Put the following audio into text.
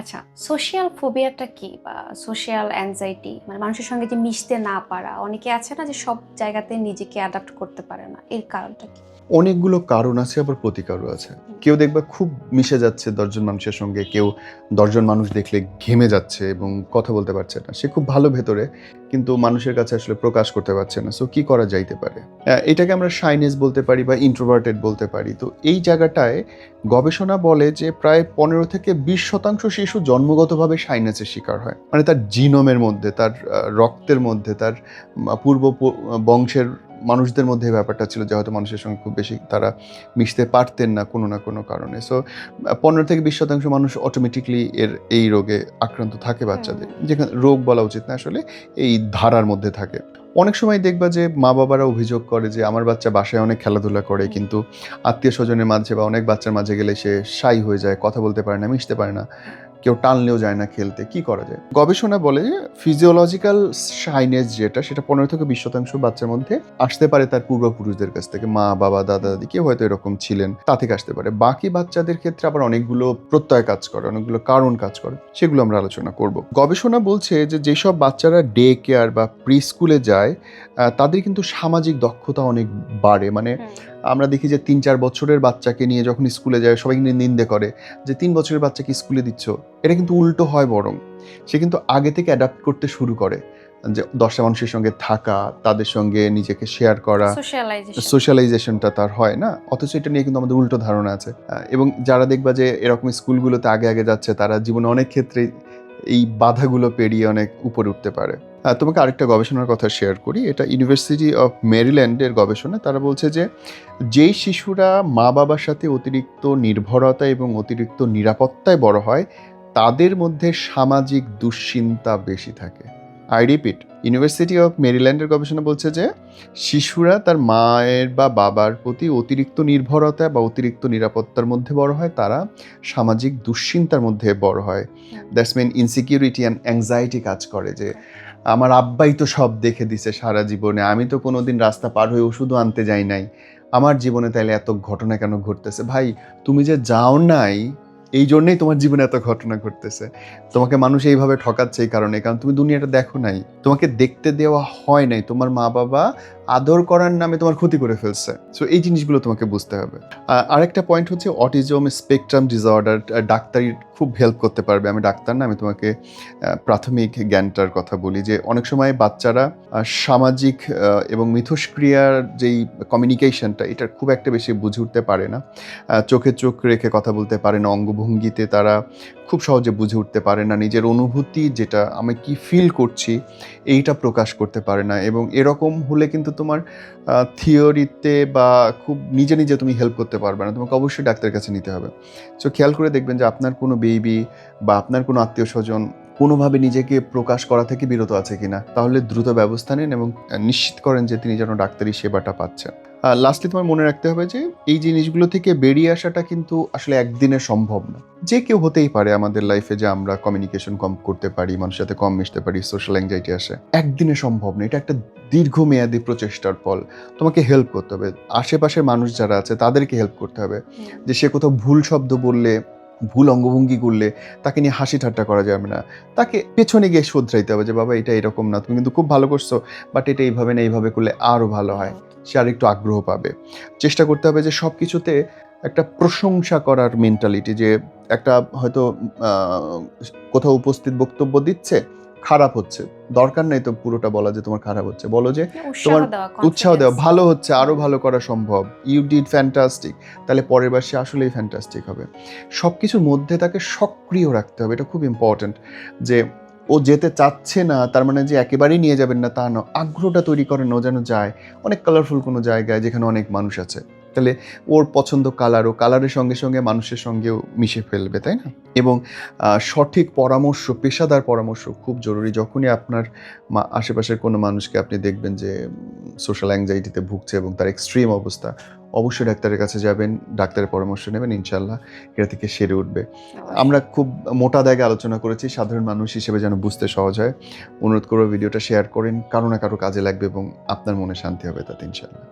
আচ্ছা সোশিয়াল ফোবিয়াটা কি বা সোশিয়াল অ্যাংজাইটি মানে মানুষের সঙ্গে যে মিশতে না পারা, অনেকে আছে না যে সব জায়গাতে নিজেকে অ্যাডাপ্ট করতে পারে না, এর কারণটা কি? অনেকগুলো কারণ আছে, আবার প্রতিকারও আছে। কেউ দেখবে খুব মিশে যাচ্ছে দশজন মানুষের সঙ্গে, কেউ দশজন মানুষ দেখলে ঘেমে যাচ্ছে এবং কথা বলতে পারছে না। সে খুব ভালো ভেতরে, কিন্তু মানুষের কাছে আসলে প্রকাশ করতে পারছে না। সো কি করা যাইতে পারে? এটাকে আমরা শাইনেস বলতে পারি বা ইন্ট্রোভার্টেড বলতে পারি। তো এই জায়গাটায় গবেষণা বলে যে প্রায় পনেরো থেকে বিশ শতাংশ শিশু জন্মগতভাবে সাইনাসের শিকার হয়। মানে তার জিনোমের মধ্যে, তার রক্তের মধ্যে, তার পূর্ব বংশের মানুষদের মধ্যে এই ব্যাপারটা ছিল যে হয়তো মানুষের সঙ্গে খুব বেশি তারা মিশতে পারতেন না কোনো না কোনো কারণে। সো পনেরো থেকে বিশ শতাংশ মানুষ অটোমেটিকলি এর এই রোগে আক্রান্ত থাকে বাচ্চাদের। যেখানে রোগ বলা উচিত না আসলে এই ধারার মধ্যে থাকে। অনেক সময় দেখবা যে মা বাবারা অভিযোগ করে যে আমার বাচ্চা বাসায় অনেক খেলাধুলা করে কিন্তু আত্মীয় স্বজনের মাঝে বা অনেক বাচ্চার মাঝে গেলে সে সাই হয়ে যায় কথা বলতে পারে না মিশতে পারে না। কেউ টানলেও যায় না খেলতে, কি করা যায়? গবেষণা বলে যে ফিজিওলজিক্যাল সাইনেস যেটা, সেটা পনেরো থেকে বিশ শতাংশ বাচ্চার মধ্যে আসতে পারে তার পূর্বপুরুষদের কাছ থেকে। মা, বাবা, দাদা, দাদি কেউ হয়তো এরকম ছিলেন, তা থেকে আসতে পারে। বাকি বাচ্চাদের ক্ষেত্রে আবার অনেকগুলো প্রত্যয় কাজ করে, অনেকগুলো কারণ কাজ করে, সেগুলো আমরা আলোচনা করব। গবেষণা বলছে যে যেসব বাচ্চারা ডে কেয়ার বা প্রি স্কুলে যায় তাদের কিন্তু সামাজিক দক্ষতা অনেক বাড়ে। মানে আমরা দেখি যে তিন চার বছরের বাচ্চাকে নিয়ে যখন স্কুলে যায় সবাই কিন্তু নিন্দে করে যে তিন বছরের বাচ্চাকে স্কুলে দিচ্ছ? এটা কিন্তু উল্টো হয় বরং। সে কিন্তু আগে থেকে অ্যাডাপ্ট করতে শুরু করে যে দশটা মানুষের সঙ্গে থাকা তাদের সঙ্গে নিজেকে শেয়ার করা সোশ্যালাইজেশন সোশ্যালাইজেশনটা তার হয় না। অথচ এটা নিয়ে কিন্তু আমাদের উল্টো ধারণা আছে। এবং যারা দেখবা যে এরকম স্কুলগুলোতে আগে আগে যাচ্ছে তারা জীবনে অনেক ক্ষেত্রে এই বাধাগুলো পেরিয়ে অনেক উপরে উঠতে পারে। তোমাকে আরেকটা গবেষণার কথা শেয়ার করি। এটা ইউনিভার্সিটি অফ মেরিল্যান্ডের গবেষণা। তারা বলছে যে যেই শিশুরা মা বাবার সাথে অতিরিক্ত নির্ভরতা এবং অতিরিক্ত নিরাপত্তায় বড় হয় তাদের মধ্যে সামাজিক দুশ্চিন্তা বেশি থাকে। আই রিপিট ইউনিভার্সিটি অফ মেরিল্যান্ডের গবেষণা বলছে যে শিশুরা তার মায়ের বা বাবার প্রতি অতিরিক্ত নির্ভরতা বা অতিরিক্ত নিরাপত্তার মধ্যে বড় হয় তারা সামাজিক দুশ্চিন্তার মধ্যে বড় হয়। That's mean insecurity and anxiety কাজ করে যে আমার আব্বাই তো সব দেখে দিছে সারা জীবনে। আমি তো কোনোদিন রাস্তা পার হয়ে ওষুধও আনতে যাই নাই। আমার জীবনে তাহলে এত ঘটনা কেন ঘটতেছে? ভাই, তুমি যে যাও নাই, এই জন্যেই তোমার জীবনে এত ঘটনা ঘটতেছে। তোমাকে মানুষ এইভাবে ঠকাচ্ছে এই কারণে, কারণ তুমি দুনিয়াটা দেখো নাই। তোমাকে দেখতে দেওয়া হয় নাই। তোমার মা বাবা আদর করার নামে তোমার ক্ষতি করে ফেলছে। সো এই জিনিসগুলো তোমাকে বুঝতে হবে। আরেকটা পয়েন্ট হচ্ছে অটিজম স্পেকট্রাম ডিসঅর্ডার ডাক্তারি খুব হেল্প করতে পারবে। আমি ডাক্তার না, আমি তোমাকে প্রাথমিক জ্ঞানটার কথা বলি যে অনেক সময় বাচ্চারা সামাজিক এবং মিথস্ক্রিয়ার যেই কমিউনিকেশনটা এটা খুব একটা বেশি বুঝে উঠতে পারে না। চোখে চোখ রেখে কথা বলতে পারে না, অঙ্গভঙ্গিতে তারা খুব সহজে বুঝে উঠতে পারে না নিজের অনুভূতি, যেটা আমি কি ফিল করছি, এইটা প্রকাশ করতে পারে না। এবং এরকম হলে কিন্তু তোমার থিওরিতে বা খুব নিজে নিজে তুমি হেল্প করতে পারবে না। তোমাকে অবশ্যই ডাক্তারের কাছে নিতে হবে। সো খেয়াল করে দেখবেন যে আপনার কোনো বেবি বা আপনার কোনো আত্মীয় স্বজন কোনোভাবে নিজেকে প্রকাশ করা থেকে বিরত আছে কিনা। তাহলে দ্রুত ব্যবস্থা নিন এবং নিশ্চিত করেন যে তিনি যেন ডাক্তারি সেবাটা পাচ্ছেন। লাস্টলি তোমার মনে রাখতে হবে যে এই জিনিসগুলো থেকে বেরিয়ে আসাটা কিন্তু আসলে একদিনে সম্ভব না। যে কেউ হতেই পারে আমাদের লাইফে যে আমরা কমিউনিকেশন কম করতে পারি মানুষের সাথে কম মিশতে পারি সোশ্যাল অ্যাংজাইটি আসে। একদিনে সম্ভব না এটা একটা দীর্ঘমেয়াদী প্রচেষ্টার ফল। তোমাকে হেল্প করতে হবে। আশেপাশের মানুষ যারা আছে তাদেরকে হেল্প করতে হবে। যে সে কোথাও ভুল শব্দ বললে ভুল অঙ্গভঙ্গি করলে তাকে নিয়ে হাসি ঠাট্টা করা যাবে না। তাকে পেছনে গিয়ে শোধরাইতে হবে যে, বাবা, এটা এরকম না। তুমি কিন্তু খুব ভালো করছ বাট এটা এইভাবে না, এইভাবে করলে আরও ভালো হয়। সে আর একটু আগ্রহ পাবে। চেষ্টা করতে হবে যে সব কিছুতে একটা প্রশংসা করার মেন্টালিটি যে, একটা হয়তো কোথাও উপস্থিত বক্তব্য দিচ্ছে খারাপ হচ্ছে। দরকার নেই তো পুরোটা বলা যে তোমার খারাপ হচ্ছে। বলো যে তোমার উৎসাহ দেওয়া ভালো হচ্ছে আরও ভালো করা সম্ভব। ইউ ডিড ফ্যান্টাস্টিক তাহলে পরের বার সে আসলেই ফ্যান্টাস্টিক হবে। সব কিছুর মধ্যে তাকে সক্রিয় রাখতে হবে। এটা খুব ইম্পর্ট্যান্ট যে ও যেতে চাচ্ছে না তার মানে যে একেবারেই নিয়ে যাবেন না তা না আগ্রহটা তৈরি করেন ও যেন যায়। অনেক কালারফুল কোনো জায়গায় যেখানে অনেক মানুষ আছে। তাহলে ওর পছন্দ কালার ও কালারের সঙ্গে সঙ্গে মানুষের সঙ্গেও মিশে ফেলবে তাই না? এবং সঠিক পরামর্শ পেশাদার পরামর্শ খুব জরুরি। যখনই আপনার মা- আশেপাশের কোনো মানুষকে আপনি দেখবেন যে সোশ্যাল অ্যাংজাইটিতে ভুগছে এবং তার এক্সট্রিম অবস্থা অবশ্যই ডাক্তারের কাছে যাবেন ডাক্তারের পরামর্শ নেবেন ইনশাল্লাহ এটা থেকে সেরে উঠবে। আমরা খুব মোটা দাগে আলোচনা করেছি সাধারণ মানুষ হিসেবে যেন বুঝতে সহজ হয়। অনুরোধ করব ভিডিওটা শেয়ার করেন কারও না কারও কাজে লাগবে এবং আপনার মনে শান্তি হবে তাতে ইনশাল্লাহ